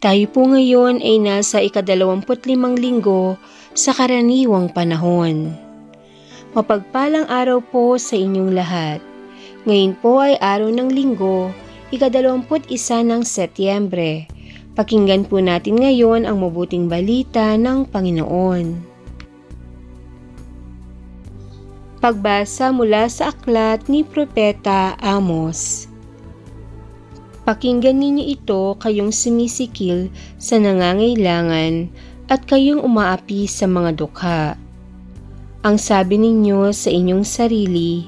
Tayo po ngayon ay nasa ikadalawamput limang linggo sa karaniwang panahon. Mapagpalang araw po sa inyong lahat. Ngayon po ay araw ng linggo, ikadalawamput isa ng Setyembre. Pakinggan po natin ngayon ang mabuting balita ng Panginoon. Pagbasa mula sa aklat ni Propeta Amos. Pakinggan ninyo ito kayong sumisikil sa nangangailangan at kayong umaapi sa mga dukha. Ang sabi ninyo sa inyong sarili,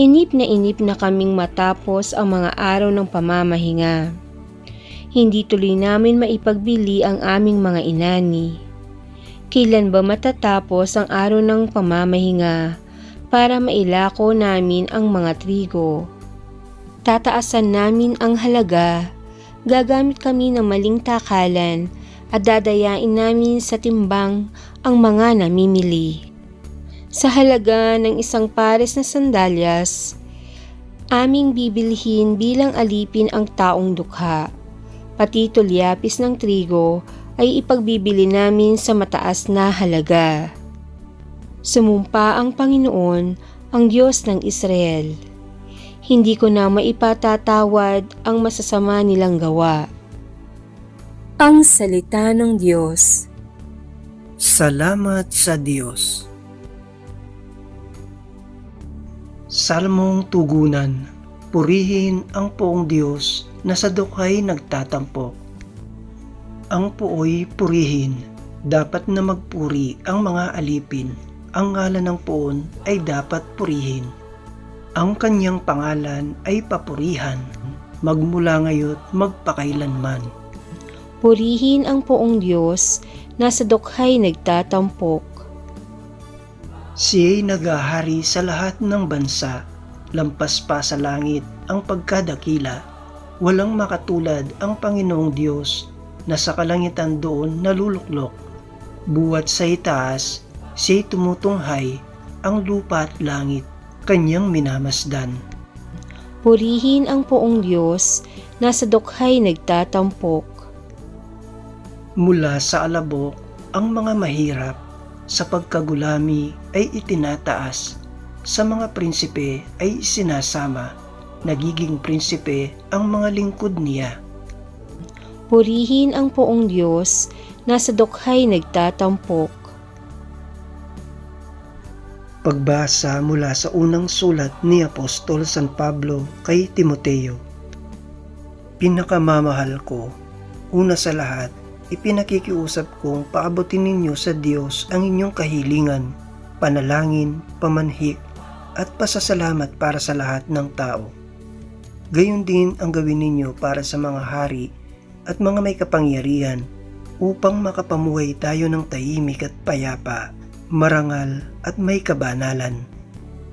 inip na inip na kaming matapos ang mga araw ng pamamahinga. Hindi tuloy namin maipagbili ang aming mga inani. Kailan ba matatapos ang araw ng pamamahinga para mailako namin ang mga trigo? Tataasan namin ang halaga, gagamit kami ng maling takalan at dadayain namin sa timbang ang mga namimili. Sa halaga ng isang pares na sandalyas, aming bibilhin bilang alipin ang taong dukha. Pati tulyapis ng trigo ay ipagbibili namin sa mataas na halaga. Sumumpa ang Panginoon, ang Diyos ng Israel hindi ko na maipatatawad ang masasama nilang gawa. Ang Salita ng Diyos Salamat sa Diyos. Salmong Tugunan Purihin ang poong Diyos na sa dukhay nagtatampok. Ang pooy purihin, dapat na magpuri ang mga alipin. Ang ngalan ng poon ay dapat purihin. Ang kanyang pangalan ay papurihan, magmula ngayon magpakailanman. Purihin ang poong Diyos na sa dukhay nagtatampok. Siya'y nagahari sa lahat ng bansa, lampas pa sa langit ang pagkadakila. Walang makatulad ang Panginoong Diyos na sa kalangitan doon naluluklok. Buwat sa itaas, siya'y tumutunghay ang lupa at langit, kanyang minamasdan. Purihin ang poong Diyos na sa dukhay nagtatampok. Mula sa alabok, ang mga mahirap sa pagkagulami ay itinataas. Sa mga prinsipe ay isinasama. Nagiging prinsipe ang mga lingkod niya. Purihin ang poong Diyos na sa dukhay nagtatampok. Pagbasa mula sa unang sulat ni Apostol San Pablo kay Timoteo. Pinakamamahal ko, una sa lahat, ipinakikiusap kong paabutin ninyo sa Diyos ang inyong kahilingan, panalangin, pamanhik, at pasasalamat para sa lahat ng tao. Gayon din ang gawin ninyo para sa mga hari at mga may kapangyarihan upang makapamuhay tayo ng tahimik at payapa, marangal at may kabanalan.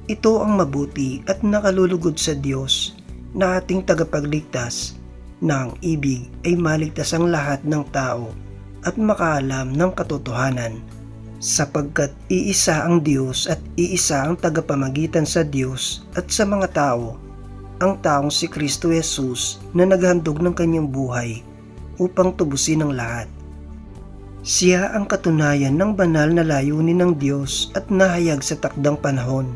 Ito ang mabuti at nakalulugod sa Diyos na ating tagapagligtas na ang ibig ay maligtas ang lahat ng tao at makaalam ng katotohanan sapagkat iisa ang Diyos at iisa ang tagapamagitan sa Diyos at sa mga tao, ang taong si Kristo Jesus na naghandog ng kanyang buhay upang tubusin ang lahat. Siya ang katunayan ng banal na layunin ng Diyos at nahayag sa takdang panahon.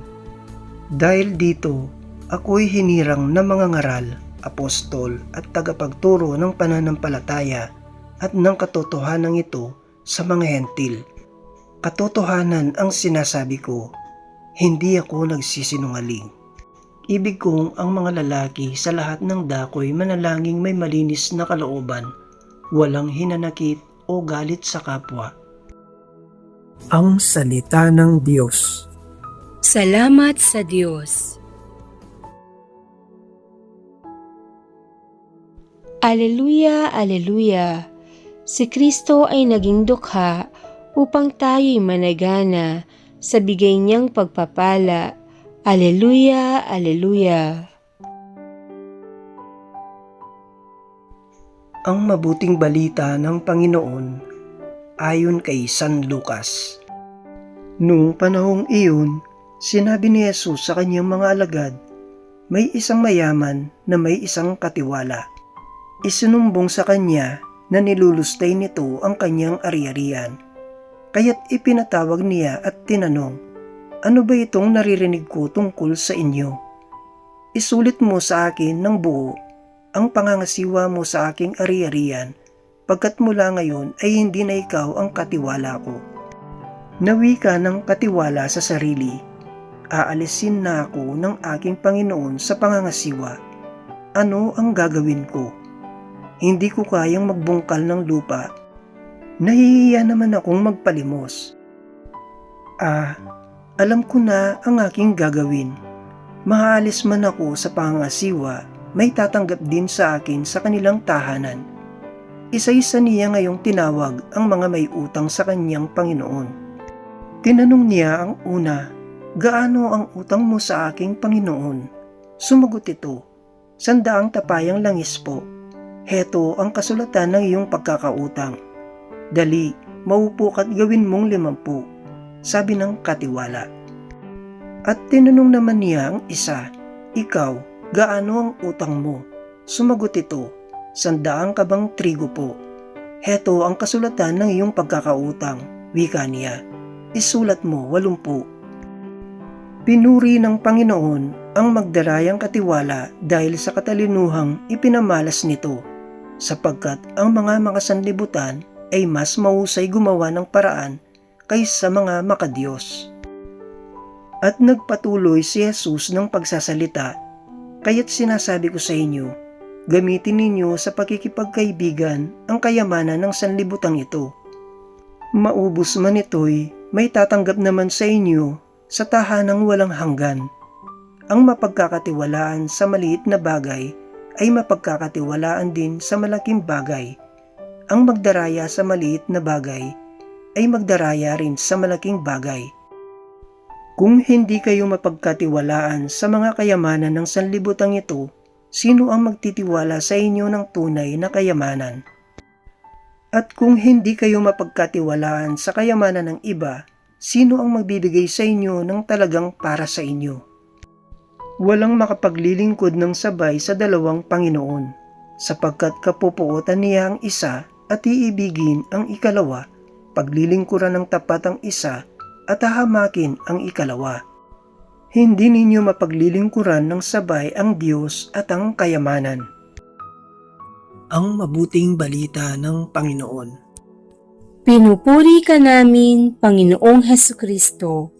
Dahil dito, ako'y hinirang na mga ngaral, apostol at tagapagturo ng pananampalataya at ng katotohanan ito sa mga hentil. Katotohanan ang sinasabi ko, hindi ako nagsisinungaling. Ibig kong ang mga lalaki sa lahat ng dakoy manalangin may malinis na kalooban, walang hinanakit o galit sa kapwa. Ang Salita ng Diyos Salamat sa Diyos. Aleluya, aleluya. Si Kristo ay naging dukha upang tayo'y managana sa bigay niyang pagpapala. Aleluya, aleluya. Ang mabuting balita ng Panginoon ayon kay San Lucas. Noong panahong iyon, sinabi ni Jesus sa kanyang mga alagad, may isang mayaman na may isang katiwala. Isinumbong sa kanya na nilulustay nito ang kanyang ari-arian. Kaya't ipinatawag niya at tinanong, Ano ba itong naririnig ko tungkol sa inyo? Isulit mo sa akin ng buo ang pangangasiwa mo sa aking ari-arian pagkat mula ngayon ay hindi na ikaw ang katiwala ko. Nawi ka ng katiwala sa sarili. Aalisin na ako ng aking Panginoon sa pangangasiwa. Ano ang gagawin ko? Hindi ko kayang magbungkal ng lupa. Nahihiya naman akong magpalimos. Ah, alam ko na ang aking gagawin. Mahaalis man ako sa pangangasiwa, may tatanggap din sa akin sa kanilang tahanan. Isa-isa niya ngayong tinawag ang mga may utang sa kanyang Panginoon. Tinanong niya ang una, Gaano ang utang mo sa aking Panginoon? Sumagot ito, Sandaang tapayang langis po. Heto ang kasulatan ng iyong pagkakautang. Dali, maupo ka't gawin mong limampu, sabi ng katiwala. At tinanong naman niya ang isa, Ikaw, gaano ang utang mo? Sumagot ito, Sandaang kabang trigo po. Heto ang kasulatan ng iyong pagkakautang, wika niya. Isulat mo walumpu. Pinuri ng Panginoon ang magdarayang katiwala dahil sa katalinuhang ipinamalas nito, sapagkat ang mga makasanlibutan ay mas mahusay gumawa ng paraan kaysa mga makadiyos. At nagpatuloy si Jesus ng pagsasalita, kaya't sinasabi ko sa inyo, gamitin ninyo sa pakikipagkaibigan ang kayamanan ng sanlibutang ito. Maubos man ito'y may tatanggap naman sa inyo sa tahanang walang hanggan. Ang mapagkakatiwalaan sa maliit na bagay ay mapagkakatiwalaan din sa malaking bagay. Ang magdaraya sa maliit na bagay ay magdaraya rin sa malaking bagay. Kung hindi kayo mapagkatiwalaan sa mga kayamanan ng sanlibutang ito, sino ang magtitiwala sa inyo ng tunay na kayamanan? At kung hindi kayo mapagkatiwalaan sa kayamanan ng iba, sino ang magbibigay sa inyo ng talagang para sa inyo? Walang makapaglilingkod ng sabay sa dalawang Panginoon, sapagkat kapupuotan niya ang isa at iibigin ang ikalawa, paglilingkuran ng tapat ang isa at hahamakin ang ikalawa. Hindi ninyo mapaglilingkuran ng sabay ang Diyos at ang kayamanan. Ang mabuting balita ng Panginoon Pinupuri ka namin, Panginoong Heso Kristo.